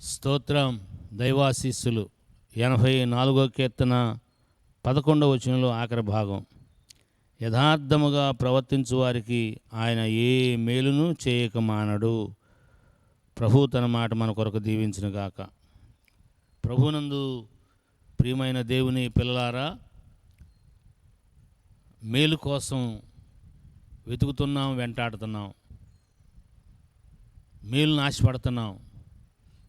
స్తోత్రం దైవాశీస్సులు. ఎనభై నాలుగో కీర్తన పదకొండవ వచనంలో ఆఖరి భాగం. యథార్థముగా ప్రవర్తించు వారికి ఆయన ఏ మేలును చేయక మానడు. ప్రభు తన మాట మన కొరకు దీవించిన గాక. ప్రభునందు ప్రియమైన దేవుని పిల్లలారా మేలు కోసం వెతుకుతున్నాం వెంటాడుతున్నాం. మేలు నాశపడుతున్నాం.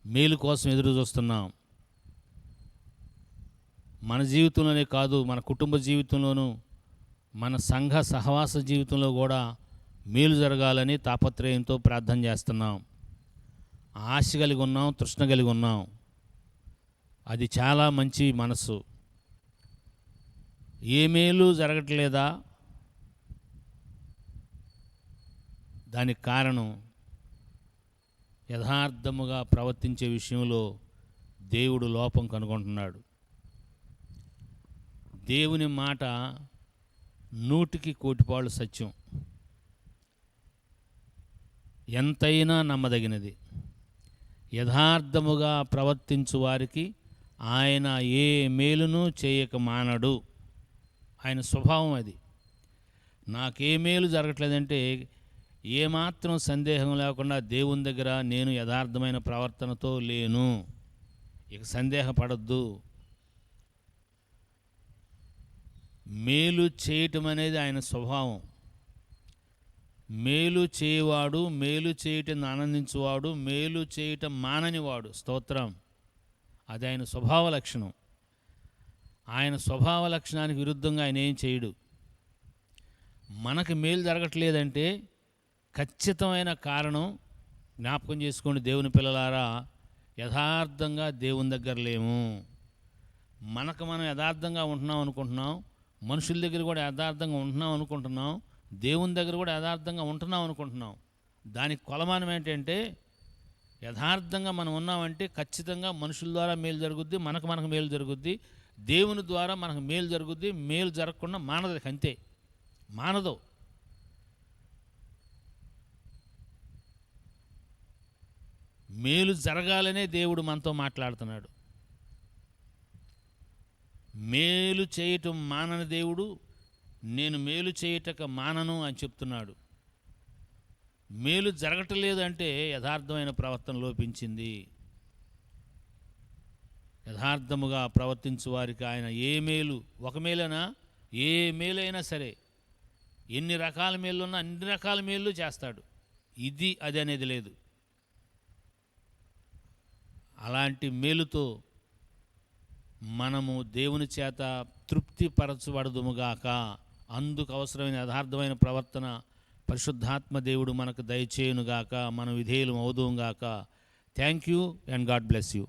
మేలు కోసం ఎదురు చూస్తున్నాం. మన జీవితంలోనే కాదు మన కుటుంబ జీవితంలోనూ మన సంఘ సహవాస జీవితంలో కూడా మేలు జరగాలని తాపత్రయంతో ప్రార్థన చేస్తున్నాం. ఆశ కలిగి ఉన్నాం తృష్ణ కలిగి ఉన్నాం. అది చాలా మంచి మనసు. ఏ మేలు జరగట్లేదా? దానికి కారణం యథార్థముగా ప్రవర్తించే విషయంలో దేవుడు లోపం కనుగొంటున్నాడు. దేవుని మాట నూటికి కోటిపాళ్ళు సత్యం. ఎంతైనా నమ్మదగినది. యథార్థముగా ప్రవర్తించు వారికి ఆయన ఏ మేలును చేయక మానడు. ఆయన స్వభావం అది. నాకే మేలు జరగట్లేదంటే ఏమాత్రం సందేహం లేకుండా దేవుని దగ్గర నేను యథార్థమైన ప్రవర్తనతో లేను. ఇక సందేహపడద్దు. మేలు చేయటం అనేది ఆయన స్వభావం. మేలు చేయవాడు మేలు చేయటం ఆనందించువాడు మేలు చేయటం మాననివాడు. స్తోత్రం. అది ఆయన స్వభావ లక్షణం. ఆయన స్వభావ లక్షణానికి విరుద్ధంగా ఆయన ఏం చేయడు. మనకి మేలు జరగట్లేదంటే ఖచ్చితమైన కారణం జ్ఞాపకం చేసుకోండి దేవుని పిల్లలారా యథార్థంగా దేవుని దగ్గర లేము. మనకు మనం యథార్థంగా ఉంటున్నాం అనుకుంటున్నాం మనుషుల దగ్గర కూడా యథార్థంగా ఉంటున్నాం అనుకుంటున్నాం దేవుని దగ్గర కూడా యథార్థంగా ఉంటున్నాం అనుకుంటున్నాం. దానికి కొలమానం ఏంటంటే యథార్థంగా మనం ఉన్నామంటే ఖచ్చితంగా మనుషుల ద్వారా మేలు జరుగుద్ది మనకు మనకు మేలు జరుగుద్ది దేవుని ద్వారా మనకు మేలు జరుగుద్ది మేలు జరగకుండా మానదు అంతే. మానదు. మేలు జరగాలనే దేవుడు మనతో మాట్లాడుతున్నాడు. మేలు చేయటం మానని దేవుడు నేను మేలు చేయటక మానను అని చెప్తున్నాడు. మేలు జరగటలేదు అంటే యథార్థమైన ప్రవర్తన లోపించింది. యథార్థముగా ప్రవర్తించు వారికి ఆయన ఏ మేలు ఒక మేలైనా? ఏ మేలైనా సరే. ఎన్ని రకాల మేలున్నా అన్ని రకాల మేలు చేస్తాడు. ఇది అది అనేది లేదు. అలాంటి మేలుతో మనము దేవుని చేత తృప్తిపరచబడదుముగాక. అందుకు అవసరమైన యథార్థమైన ప్రవర్తన పరిశుద్ధాత్మ దేవుడు మనకు దయచేయునుగాక మనం విధేయులు అవుదుగాక thank you and God bless you